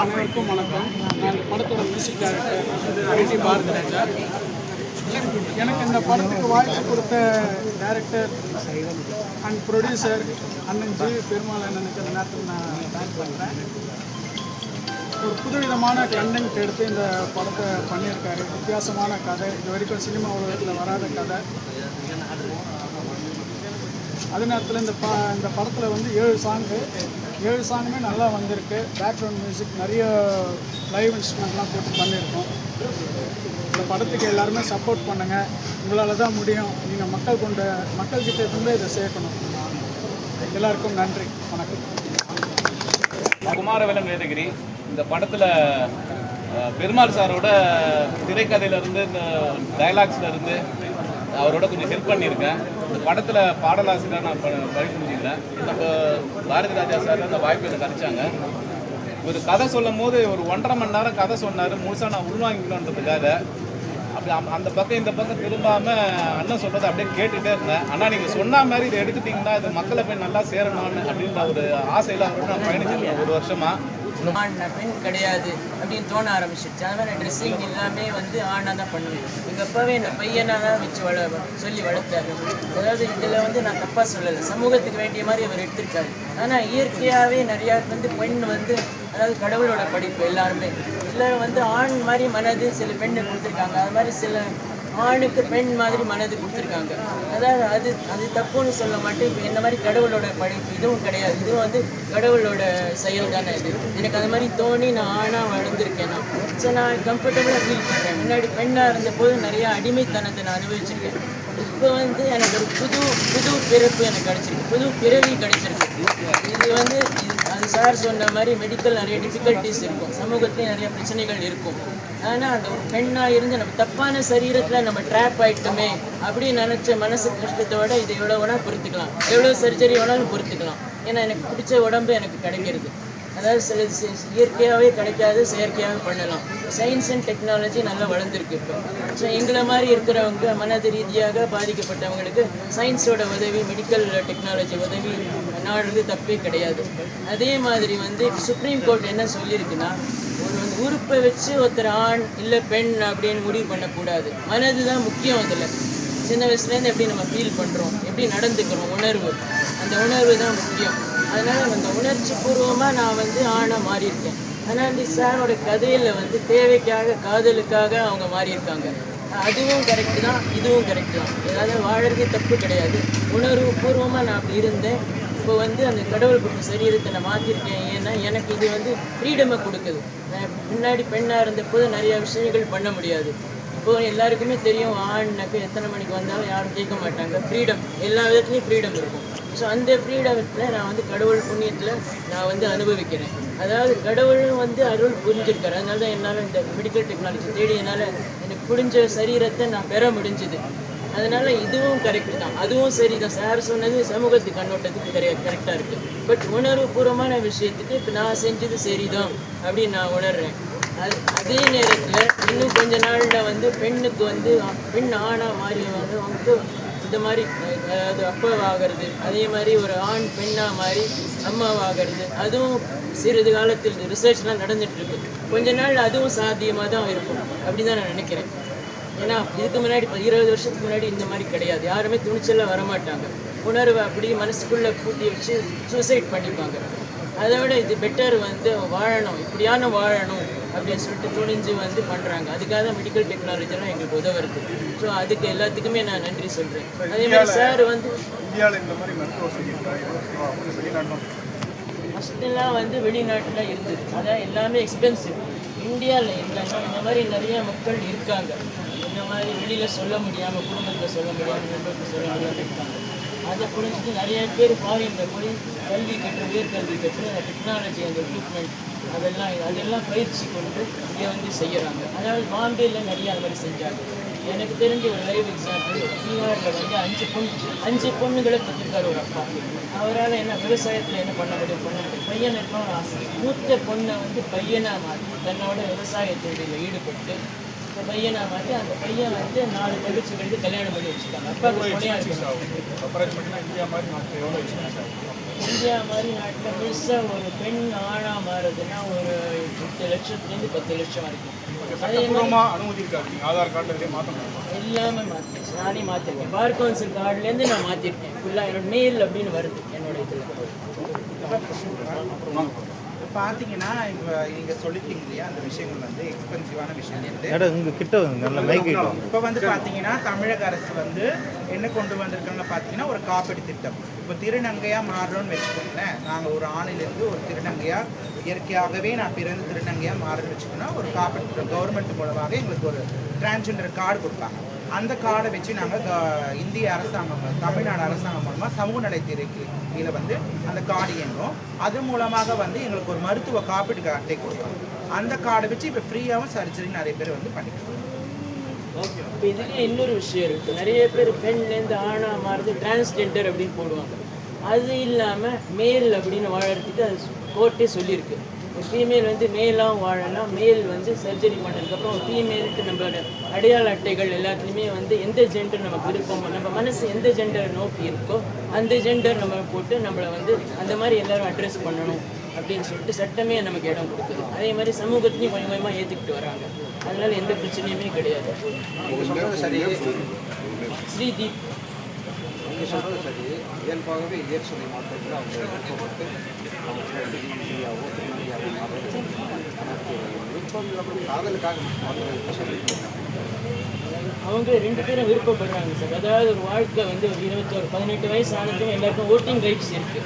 அனைவருக்கும் வணக்கம். நான் இந்த படத்தோட மியூசிக் டைரக்டர் ஐடி பாரதி ராஜா எனக்கு இந்த படத்துக்கு வாய்ப்பு கொடுத்த டைரக்டர் அண்ட் ப்ரொடியூசர் அண்ணன் ஜி பெருமாள் அண்ணனுக்கு இந்த நேரத்தில் நான் தேங்க் பண்ணுறேன் ஒரு புதுவிதமான கண்டென்ட் எடுத்து இந்த படத்தை பண்ணியிருக்காரு. வித்தியாசமான கதை. இது வரைக்கும் சினிமா உலகத்தில் வராத கதை. அதே நேரத்தில் இந்த ப இந்த படத்தில் வந்து ஏழு சாங்கு ஏழு சாங்குமே நல்லா வந்திருக்கு. பேக்ரவுண்ட் மியூசிக் நிறைய லைவ் இன்ஸ்ட்ருமெண்ட்லாம் போட்டு பண்ணியிருக்கோம். இந்த படத்துக்கு எல்லாருமே சப்போர்ட் பண்ணுங்கள் உங்களால் தான் முடியும். நீங்கள் மக்கள் கொண்ட மக்கள்கிட்ட இருந்து இதை சேர்க்கணும் எல்லாருக்கும் நன்றி. வணக்கம். குமாரவேலன் வேதகிரி இந்த படத்தில் பெருமாள் சாரோட திரைக்கதையிலருந்து இந்த டைலாக்ஸ்லேருந்து அவரோட கொஞ்சம் ஹெல்ப் பண்ணியிருக்கேன். இந்த படத்தில் பாடலாசிரியர் நான் ப- படிக்க முடியல நம்ம பாரதி ராஜா சார் அந்த வாய்ப்பு எனக்கு கிடைச்சாங்க. ஒரு கதை சொல்லும் போது ஒரு ஒன்றரை மணி நேரம் கதை சொன்னார். முழுசாக நான் உள்வாங்கிக்கணுன்றதுக்காக. அப்படி அந்த- அந்த பக்கம் இந்த பக்கம் திரும்பாமல் அண்ணன் சொல்கிறது அப்படியே கேட்டுகிட்டே இருந்தேன். ஆனால் நீங்கள் சொன்ன மாதிரி இதை எடுத்துட்டிங்கன்னா இது மக்களை போய் நல்லா சேரணும்னு அப்படின்ற ஒரு ஆசையில் அவரோட நான் பயணிச்சிருக்கேன் ஒரு வருஷமாக ஆண் பெண் கிடையாது அப்படின்னு தோண ஆரம்பிச்சிருச்சு. அது மாதிரி ட்ரெஸ்ஸிங் எல்லாமே வந்து ஆணாக தான் பண்ணுவேன். எங்கள் அப்பாவே என்னை பையனாக தான் வச்சு வள சொல்லி வளர்த்தாரு. அதாவது இதில் வந்து நான் தப்பாக சொல்லலை. சமூகத்துக்கு வேண்டிய மாதிரி அவர் எடுத்திருக்காரு. ஆனால் இயற்கையாகவே நிறையா வந்து பெண் வந்து அதாவது கடவுளோட படிப்பு எல்லாருமே. சிலர் வந்து ஆண் மாதிரி மனது சில பெண்ணு கொடுத்துருக்காங்க. அது மாதிரி சில ஆணுக்கு பெண் மாதிரி மனது கொடுத்துருக்காங்க. அதாவது அது அது தப்புன்னு சொல்ல மாட்டேன். இப்போ இந்த மாதிரி கடவுளோட படைப்பு இதுவும் கிடையாது. இதுவும் வந்து கடவுளோட செயல் தானே இது. எனக்கு அது மாதிரி தோணி நான் ஆணாக வளர்ந்துருக்கேன்? நான் ஸோ நான் கம்ஃபர்டபுளாக ஃபீல் பண்ணுறேன் முன்னாடி பெண்ணாக இருந்தபோது நிறைய அடிமைத்தனத்தை நான் அனுபவிச்சிருக்கேன். இப்போ வந்து எனக்கு ஒரு புது புது பிறப்பு எனக்கு கிடைச்சிருக்கு. புது பிறவி கிடைச்சிருக்கு. இது வந்து சார் சொன்ன மாதிரி மெடிக்கல் நிறைய டிஃபிகல்ட்டிஸ் இருக்கும். சமூகத்துலேயும் நிறைய பிரச்சனைகள் இருக்கும். ஆனால் அந்த ஒரு பெண்ணாக இருந்து நம்ம தப்பான சரீரத்தில் நம்ம ட்ராப் ஆகிட்டோமே அப்படின்னு நினச்ச மனசு கஷ்டத்தோட இதை எவ்வளோ வேணால் பொறுத்துக்கலாம். எவ்வளோ சர்ஜரி வேணாலும் பொறுத்துக்கலாம். ஏன்னா எனக்கு பிடிச்ச உடம்பு எனக்கு கிடைக்கிறது. அதாவது சில இயற்கையாகவே கிடைக்காது செயற்கையாக பண்ணலாம். சயின்ஸ் அண்ட் டெக்னாலஜி நல்லா வளர்ந்துருக்கு இப்போ. ஸோ எங்களை மாதிரி இருக்கிறவங்க மனது ரீதியாக பாதிக்கப்பட்டவங்களுக்கு சயின்ஸோட உதவி மெடிக்கல் டெக்னாலஜி உதவி நாடுறது தப்பே கிடையாது. அதே மாதிரி வந்து சுப்ரீம் கோர்ட் என்ன சொல்லியிருக்குன்னா ஒரு வந்து உறுப்பை வச்சு ஒருத்தர் ஆண் இல்லை பெண் அப்படின்னு முடிவு பண்ணக்கூடாது. மனது தான் முக்கியம் அதில். சின்ன வயசுலேருந்து எப்படி நம்ம ஃபீல் பண்ணுறோம் எப்படி நடந்துக்கிறோம் உணர்வு. அந்த உணர்வு தான் முக்கியம். அதனால் அந்த உணர்ச்சி பூர்வமாக நான் வந்து ஆணாக மாறியிருக்கேன். ஆனால் இந்த சாரோட கதையில் வந்து தேவைக்காக காதலுக்காக அவங்க மாறியிருக்காங்க. அதுவும் கரெக்டு தான் இதுவும் கரெக்டு தான். ஏதாவது வாழறதே தப்பு கிடையாது. உணர்வு பூர்வமாக நான் அப்படி இருந்தேன். இப்போ வந்து அந்த கடவுள் கொடுத்த சரீரத்தை நான் மாற்றிருக்கேன் ஏன்னா எனக்கு இது வந்து ஃப்ரீடமை கொடுக்குது. முன்னாடி பெண்ணாக இருந்தபோது நிறைய விஷயங்கள் பண்ண முடியாது. இப்போ எல்லாருக்குமே தெரியும் ஆண்னாக்கு எத்தனை மணிக்கு வந்தாலும் யாரும் கேட்க மாட்டாங்க. ஃப்ரீடம் எல்லா விதத்துலேயும் ஃப்ரீடம் இருக்கும். ஸோ அந்த ஃப்ரீடத்தில் நான் வந்து கடவுள் புண்ணியத்தில் நான் வந்து அனுபவிக்கிறேன். அதாவது கடவுளும் வந்து அருள் புரிஞ்சிருக்காரு. அதனால தான் என்னால் இந்த மெடிக்கல் டெக்னாலஜி தேடி என்னால் எனக்கு புரிஞ்ச சரீரத்தை நான் பெற முடிஞ்சுது. அதனால இதுவும் கரெக்ட் தான். அதுவும் சரி தான் சார் சொன்னது சமூகத்து கண்ணோட்டத்துக்கு கரெக்ட் கரெக்டாக இருக்குது பட் உணர்வுபூர்வமான விஷயத்துக்கு இப்போ நான் செஞ்சது சரிதான் அப்படின்னு நான் உணர்றேன். அது அதே நேரத்தில் இன்னும் கொஞ்ச நாளில் வந்து பெண்ணுக்கு வந்து பெண் ஆணாக மாறி வந்து வந்து இந்த மாதிரி அது அப்பாவாகிறது. அதே மாதிரி ஒரு ஆண் பெண்ணாக மாறி அம்மாவாகிறது. அதுவும் சிறிது காலத்தில் ரிசர்ச்லாம் நடந்துட்டு இருக்கு. கொஞ்ச நாள் அதுவும் சாத்தியமாக தான் இருக்கும். அப்படி தான் நான் நினைக்கிறேன். ஏன்னா இதுக்கு முன்னாடி இருபது வருஷத்துக்கு முன்னாடி இந்த மாதிரி கிடையாது. யாருமே துணிச்சலாக வரமாட்டாங்க. உணர்வை அப்படியே மனசுக்குள்ளே பூட்டி வச்சு சூசைட் பண்ணிப்பாங்க. அதை விட இது பெட்டர் வந்து வாழணும். இப்படியான வாழணும் அப்படின்னு சொல்லிட்டு துணிஞ்சு வந்து பண்ணுறாங்க அதுக்காக தான் மெடிக்கல் டெக்னாலஜிலாம் எங்களுக்கு உதவுறது. ஸோ அதுக்கு எல்லாத்துக்குமே நான் நன்றி சொல்கிறேன் அதே மாதிரி சார் வந்து ஃபஸ்ட்டெல்லாம் வந்து வெளிநாட்டில் இருந்தது. அதான் எல்லாமே எக்ஸ்பென்சிவ் இந்தியாவில் இல்லைன்னா இந்த மாதிரி நிறைய மக்கள் இருக்காங்க. இந்த மாதிரி வெளியில் சொல்ல முடியாமல் குடும்பத்தில் சொல்ல முடியாமல் நண்பர்கள் சொல்ல முடியாமல் இருக்காங்க. அதை புரிஞ்சுட்டு நிறைய பேர் ஃபாரினில் போய் கல்வி கற்று உயர்கல்வி கற்று அந்த டெக்னாலஜி அந்த எக்யூப்மெண்ட் அதெல்லாம் அதெல்லாம் பயிற்சி கொண்டு இங்கே வந்து செய்கிறாங்க அதாவது பாம்பேயில் நிறைய அது மாதிரி செஞ்சாங்க. எனக்கு தெரிஞ்ச ஒரு லைவ் எக்ஸாம்பிள் பீகாரில் வந்து அஞ்சு பொண்ணு அஞ்சு பொண்ணுகளை பெற்றிருக்காரு ஒரு அப்பா. அவரால் என்ன விவசாயத்தில் என்ன பண்ண முடியும்? பண்ண முடியும் பையன் இருக்கணும் ஆசை. மூத்த பொண்ணை வந்து பையனாக மாற்றி தன்னோட விவசாய தொழிலில் ஈடுபட்டு இந்த பையனாக மாற்றி அந்த பையன் வந்து நாலு தகச்சிகளுக்கு கல்யாணம் பண்ணி வச்சுட்டாங்க அப்ராக்சிமேட்டாக இந்தியா மாதிரி நாட்டில் எவ்வளோ இந்தியா மாதிரி நாட்டில் முழுசாக ஒரு பெண் ஆணாக மாறுதுன்னா ஒரு லட்சத்துலேருந்து பத்து லட்சம் வரைக்கும் அனுமதி இருக்காது ஆதார் கார்டில் இதே மாற்ற முடியும் எல்லாமே மாற்றிருக்கேன் நானே மாற்றிருக்கேன் பார் கவுன்சில் கார்டுலேருந்து நான் மாற்றிருக்கேன் ஃபுல்லாக என்னோட மெயில் அப்படின்னு வருது என்னோட இதில் பார்த்தீங்கன்னா இப்போ நீங்கள் சொல்லிட்டீங்க இல்லையா அந்த விஷயங்கள் வந்து எக்ஸ்பென்சிவான விஷயம். இங்கே கிட்ட நல்ல மைக் இப்போ வந்து பார்த்தீங்கன்னா தமிழக அரசு வந்து என்ன கொண்டு வந்திருக்காங்க பார்த்தீங்கன்னா ஒரு காப்பீடு திட்டம். இப்போ திருநங்கையாக மாறுறோம்னு வச்சுக்கோங்களேன். நாங்கள் ஒரு ஆணிலிருந்து ஒரு திருநங்கையாக இயற்கையாகவே நான் பிறந்து திருநங்கையாக மாறுன்னு வச்சுக்கோன்னா ஒரு காப்பீடு திட்டம். கவர்மெண்ட் மூலமாக எங்களுக்கு ஒரு டிரான்ஸ்ஜெண்டர் கார்டு கொடுப்பாங்க. அந்த கார்டை வச்சு நாங்கள் இந்திய அரசாங்கம் தமிழ்நாடு அரசாங்கம் மூலமாக சமூக நலத்துறைக்கு கீழே வந்து அந்த கார்டு இயங்கும் அது மூலமாக வந்து எங்களுக்கு ஒரு மருத்துவ காப்பீட்டு அட்டை கொடுப்பாங்க அந்த கார்டை வச்சு இப்போ ஃப்ரீயாகவும் சர்ஜரி நிறைய பேர் வந்து பண்ணிக்கலாம். இப்போ இதுலேயே இன்னொரு விஷயம் இருக்குது நிறைய பேர் பெண்லேருந்து ஆணா மாறுது டிரான்ஸ்ஜெண்டர் அப்படின்னு போடுவாங்க. அது இல்லாமல் மேல் அப்படின்னு வாழறதுக்கு அது கோர்ட்டே சொல்லியிருக்கு. ஃபீமேல் வந்து மேலாகவும் வாழலாம். மேல் வந்து சர்ஜரி பண்ணதுக்கப்புறம் ஃபீமேலுக்கு நம்மளோட அடையாள அட்டைகள் எல்லாத்துலேயுமே வந்து எந்த ஜெண்டர் நமக்கு விருப்பமோ நம்ம மனசு எந்த ஜெண்டரை நோக்கி இருக்கோ அந்த ஜெண்டர் நம்ம போட்டு நம்மளை வந்து அந்த மாதிரி எல்லாரும் அட்ரஸ் பண்ணணும் அப்படின்னு சொல்லிட்டு சட்டமே நமக்கு இடம் கொடுக்குது. அதே மாதிரி சமூகத்திலையும் கொஞ்சம் கொஞ்சமாக ஏற்றுக்கிட்டு வராங்க. அதனால எந்த பிரச்சனையுமே கிடையாது. ஸ்ரீதீப். நீங்கள் சொல்கிறது சரி இயல்பாகவே இயற்கை மாற்றத்தில் அவங்க விருப்பப்பட்டு அவங்க இந்தியாவோ மாறுறது விருப்பம் இல்லாமல் காதலுக்காக அவங்க ரெண்டு பேரும் விருப்பப்படுறாங்க சார். அதாவது ஒரு வாழ்க்கை வந்து ஒரு இருபத்தோரு பதினெட்டு வயசு ஆனதும் எல்லாருக்கும் ஓட்டிங் ரைட்ஸ் இருக்கு.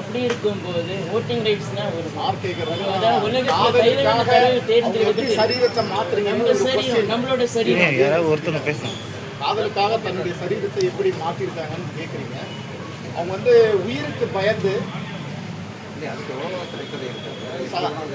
அப்படி இருக்கும்போது ஓட்டிங் ரைட்ஸ்னா ஒரு ஒரு அதாவது உலகத்துல தேர்ந்தெடுக்கிறது. சரீரத்தை மாற்றுறீங்க நம்ம சரீரம் நம்மளோட சரீரம். யாராவது ஒருத்தங்க பேசுங்க. காதலுக்காக தன்னுடைய சரீரத்தை எப்படி மாற்றிருக்காங்கன்னு கேட்குறீங்க அவங்க வந்து உயிருக்கு பயந்து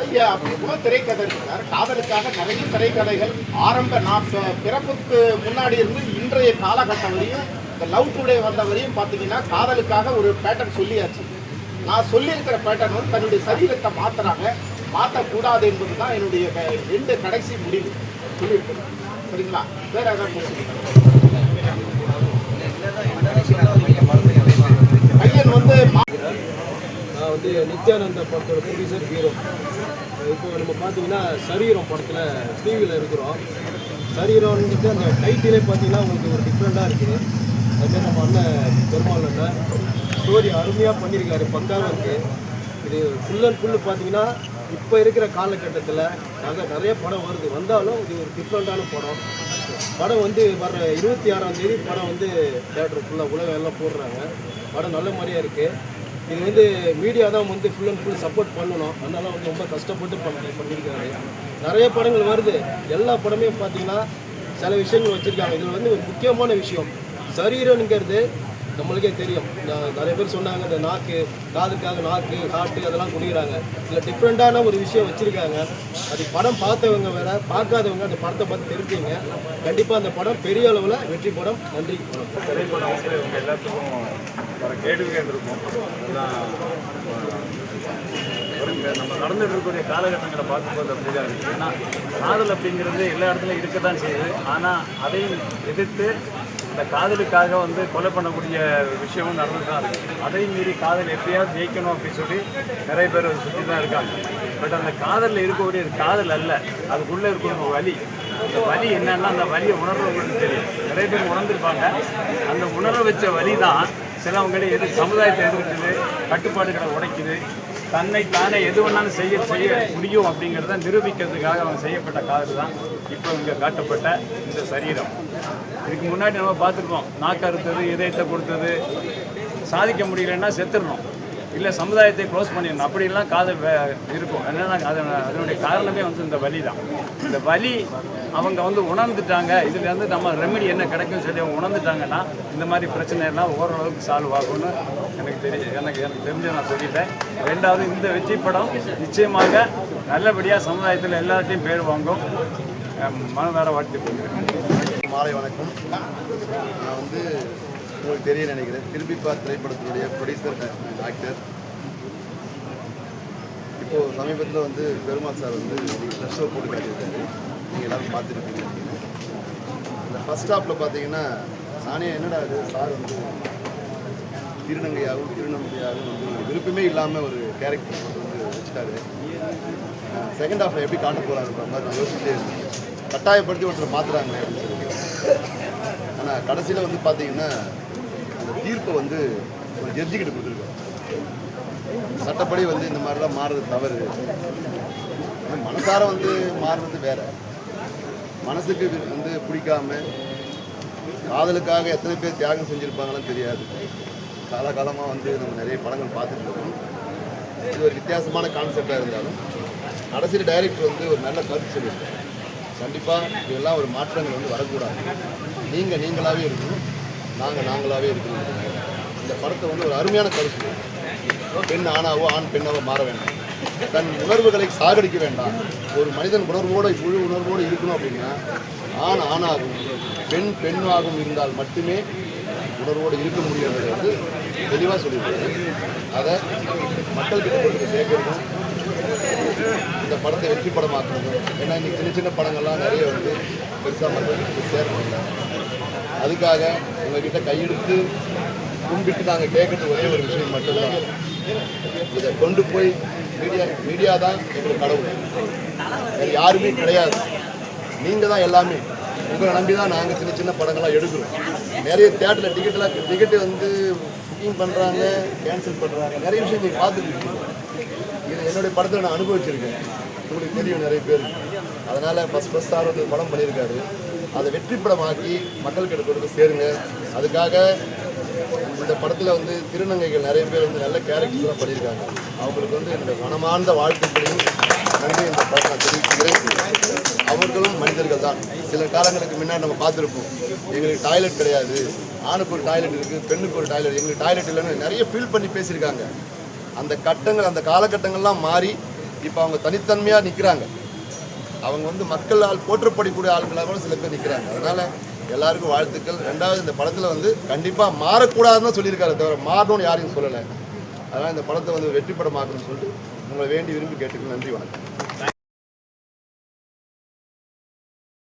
ஐயா அப்படி கூட திரைக்கதை இருக்கு சார் காதலுக்காக நிறைய திரைக்கதைகள் ஆரம்ப நான் பிறப்புக்கு முன்னாடி இருந்து இன்றைய காலகட்டம் வரையும் இந்த லவ் டுடே வந்த வரையும் பார்த்தீங்கன்னா காதலுக்காக ஒரு பேட்டர்ன் சொல்லியாச்சு நான் சொல்லியிருக்கிற பேட்டர்ன் வந்து தன்னுடைய சரீரத்தை மாத்துறாங்க மாற்றக்கூடாது என்பது தான் என்னுடைய ரெண்டு கடைசி முடிவு சொல்லியிருக்கேன் சரிங்களா வேற ஏதாவது வந்து நான் வந்து நித்யானந்த படத்தோட ப்ரொடியூசர் ஹீரோ இப்போ நம்ம பார்த்தீங்கன்னா சரீரம் படத்தில் டிவியில் இருக்கிறோம். சரீரம்ன்றது அந்த டைட்டிலே பார்த்தீங்கன்னா உங்களுக்கு ஒரு டிஃப்ரெண்ட்டாக இருக்குது. அதுமாதிரி நம்ம அண்ணன் பெருமாள் அண்ணன் ஸ்டோரி அருமையாக பண்ணியிருக்காரு பக்காவாக இருக்குது இது ஃபுல் அண்ட் ஃபுல்லு பார்த்தீங்கன்னா இப்போ இருக்கிற காலகட்டத்தில் நாங்கள் நிறைய படம் வருது. வந்தாலும் இது ஒரு டிஃப்ரெண்ட்டான படம். படம் வந்து வர இருபத்தி ஆறாம் தேதி படம் வந்து தேட்டர் ஃபுல்லாக உலகம் எல்லாம் போடுறாங்க. படம் நல்ல மாதிரியா இருக்குது இது வந்து மீடியா தான் வந்து ஃபுல் அண்ட் ஃபுல் சப்போர்ட் பண்ணணும். அதனால வந்து ரொம்ப கஷ்டப்பட்டு பண்ண பண்ணியிருக்காரு நிறைய படங்கள் வருது. எல்லா படமே பார்த்தீங்கன்னா சில விஷயங்கள் வச்சுருக்காங்க. இதில் வந்து ஒரு முக்கியமான விஷயம். சரீரம்ங்கிறது நம்மளுக்கே தெரியும். நிறைய பேர் சொன்னாங்க இந்த நாக்கு காதுக்காக நாக்கு காட்டு அதெல்லாம் குடிக்கிறாங்க. இல்லை டிஃப்ரெண்ட்டான ஒரு விஷயம் வச்சுருக்காங்க. அது படம் பார்த்தவங்க வேற பார்க்காதவங்க அந்த படத்தை பார்த்து தெரிஞ்சுங்க. கண்டிப்பாக அந்த படம் பெரிய அளவில் வெற்றி படம். நன்றி. திரைப்படம் எல்லாத்துக்கும் கேள்விகள் இருக்கும் நம்ம நடந்துட்டு இருக்கக்கூடிய காலகட்டங்களை பார்க்கும்போது அப்படிதான் இருக்குது ஏன்னா காதல் அப்படிங்கிறது எல்லா இடத்துலையும் இருக்க தான் செய்யுது. ஆனால் அதையும் எதிர்த்து அந்த காதலுக்காக வந்து கொலை பண்ணக்கூடிய விஷயமும் நடந்து தான் இருக்குது அதையும் மீறி காதல் எப்படியாவது ஜெயிக்கணும் அப்படின்னு சொல்லி நிறைய பேர் சுற்றி தான் இருக்காங்க. பட் அந்த காதலில் இருக்கக்கூடிய காதல் அல்ல அதுக்குள்ளே இருக்கிற ஒரு வலி. அந்த வலி என்னன்னா அந்த வலியை உணர்றவங்களுக்கு தெரியும். நிறைய பேர் உணர்ந்துருப்பாங்க. அந்த உணர வச்ச வலி தான் சிலவங்களே எது சமுதாயத்தை எதிர்க்குது கட்டுப்பாடுகளை உடைக்குது. தன்னை தானே எது வேணாலும் செய்ய செய்ய முடியும் அப்படிங்கிறத நிரூபிக்கிறதுக்காக அவங்க செய்யப்பட்ட காதல் தான் இப்போ இங்கே காட்டப்பட்ட இந்த சரீரம். இதுக்கு முன்னாடி நம்ம பார்த்துருக்கோம். நாக்கறுத்தது இதயத்தை கொடுத்தது சாதிக்க முடியலன்னா செத்துடணும் இல்லை சமுதாயத்தை க்ளோஸ் பண்ணிடணும். அப்படிலாம் காதல் இருக்கும். என்னன்னா அது அதனுடைய காரணமே வந்து இந்த வலி தான். இந்த வலி அவங்க வந்து உணர்ந்துட்டாங்க. இதுலேருந்து நம்ம ரெமெடி என்ன கிடைக்கும்னு சொல்லி அவங்க உணர்ந்துட்டாங்கன்னா இந்த மாதிரி பிரச்சனை எல்லாம் ஓரளவுக்கு சால்வ் ஆகும்னு எனக்கு தெரிய எனக்கு எனக்கு தெரிஞ்சு நான் சொல்லிட்டேன். ரெண்டாவது இந்த வெற்றி படம் நிச்சயமாக நல்லபடியாக சமுதாயத்தில் எல்லார்ட்டையும் பேர் வாங்கும். அஹ் மனதார வாழ்த்து கொடுக்குறேன் மாலை வணக்கம். நான் வந்து உங்களுக்கு தெரிய நினைக்கிறேன். திரும்பி பார் திரைப்படத்தினுடைய ப்ரொடியூசர் ஆக்டர் இப்போது சமீபத்தில் வந்து பெருமாள் சார் வந்து ஷோ போட்டு காட்டியிருக்காரு. நீங்கள் எல்லாரும் பார்த்துருக்கீங்க இந்த ஃபஸ்ட் ஸ்டாப்பில் பார்த்தீங்கன்னா நானே என்னடா இது சார் வந்து திருநங்கையாகவும் திருநங்கையாகவும் வந்து விருப்பமே இல்லாமல் ஒரு கேரக்டர் வந்து வச்சுட்டாரு. செகண்ட் ஹாஃபில் எப்படி காட்ட போகிறாருன்ற மாதிரி நான் யோசிச்சுட்டே இருந்தேன். கட்டாயப்படுத்தி ஒருத்தர் மாத்துறாங்களே அப்படின்னு சொல்லி ஆனால் கடைசியில் வந்து பார்த்தீங்கன்னா அந்த தீர்ப்பை வந்து ஒரு ஜட்ஜிக்கிட்ட கொடுத்துருக்கோம் சட்டப்படி வந்து இந்த மாதிரிலாம் மாறுறது தவறு. மனசார வந்து மாறுறது வேற. மனசுக்கு வந்து பிடிக்காம காதலுக்காக எத்தனை பேர் தியாகம் செஞ்சுருப்பாங்கன்னு தெரியாது. காலகாலமாக வந்து நம்ம நிறைய படங்கள் பார்த்துட்டு இருக்கோம். இது ஒரு வித்தியாசமான கான்செப்டாக இருந்தாலும் கடைசியில் டைரக்டர் வந்து ஒரு நல்ல கருத்து சொல்லியிருக்காரு. கண்டிப்பாக இதெல்லாம் ஒரு மாற்றங்கள் வந்து வரக்கூடாது. நீங்கள் நீங்களாகவே இருக்கணும் நாங்கள் நாங்களாகவே இருக்கணும். இந்த படத்தை வந்து ஒரு அருமையான கருத்து. பெண் ஆணாவோ ஆண் பெண்ணாவோ மாற வேண்டாம். தன் உணர்வுகளை சாகடிக்க வேண்டாம். ஒரு மனிதன் உணர்வோடு முழு உணர்வோடு இருக்கணும் அப்படின்னா ஆண் ஆணாகும் பெண் பெண்ணாகவும் இருந்தால் மட்டுமே உணர்வோடு இருக்க முடியுன்றது வந்து தெளிவாக சொல்லியிருக்காரு. அதை மக்கள்கிட்ட கொண்டு சேர்க்கணும். இந்த படத்தை வெற்றி படமாக்குறதும் ஏன்னா இன்னைக்கு சின்ன சின்ன படங்கள்லாம் நிறைய வந்து பெருசாக மக்களுக்கு சேர்க்கணும் அதுக்காக உங்ககிட்ட கையெடுத்து கும்பிட்டு நாங்கள் கேட்கறது ஒரே ஒரு விஷயம் மட்டும்தான். இதை கொண்டு போய் மீடியா மீடியா தான் எங்களுக்கு கடவுள். வேறு யாருமே கிடையாது. நீங்கள் தான் எல்லாமே. உங்களை நம்பி தான் நாங்கள் சின்ன சின்ன படங்கள்லாம் எடுக்கிறோம். நிறைய தேட்டரில் டிக்கெட்லாம் டிக்கெட்டு வந்து புக்கிங் பண்ணுறாங்க கேன்சல் பண்ணுறாங்க நிறைய விஷயம் நீங்கள் பார்த்துட்டு என்னுடைய படத்தை நான் அனுபவிச்சிருக்கேன். உங்களுக்கு தெரியும் நிறைய பேர். அதனால் ஃபஸ்ட் ஃபஸ்ட் சார் வந்து படம் பண்ணியிருக்காரு. அதை வெற்றி படமாக்கி மக்கள்கிட்ட கொடுத்து சேருங்க. அதுக்காக இந்த படத்தில் வந்து திருநங்கைகள் நிறைய பேர் வந்து நல்ல கேரக்டர்ஸ்லாம் பண்ணியிருக்காங்க. அவங்களுக்கு வந்து என்னுடைய மனமார்ந்த வாழ்த்துக்களையும் நன்றி இந்த படம் நான் தெரிவிக்கிறேன் அவர்களும் மனிதர்கள் தான். சில காலங்களுக்கு முன்னாடி நம்ம பார்த்துருப்போம். எங்களுக்கு டாய்லெட் கிடையாது. ஆணுக்கு ஒரு டாய்லெட் இருக்குது பெண்ணுக்கு ஒரு டாய்லெட் எங்களுக்கு டாய்லெட் இல்லைன்னு நிறைய ஃபீல் பண்ணி பேசியிருக்காங்க. அந்த கட்டங்கள் அந்த காலகட்டங்கள்லாம் மாறி இப்போ அவங்க தனித்தன்மையாக நிற்கிறாங்க அவங்க வந்து மக்களால் போற்றப்படக்கூடிய ஆட்களாக கூட சில பேர் நிற்கிறாங்க அதனால் எல்லாருக்கும் வாழ்த்துக்கள். ரெண்டாவது இந்த படத்தில் வந்து கண்டிப்பாக மாறக்கூடாதுன்னு சொல்லியிருக்காரு தவிர மாறணும்னு யாரையும் சொல்லலை. அதனால் இந்த படத்தை வந்து வெற்றி படமாக்கணும்னு சொல்லிட்டு உங்களை வேண்டி விரும்பி கேட்டுக்கு நன்றி வணக்கம்.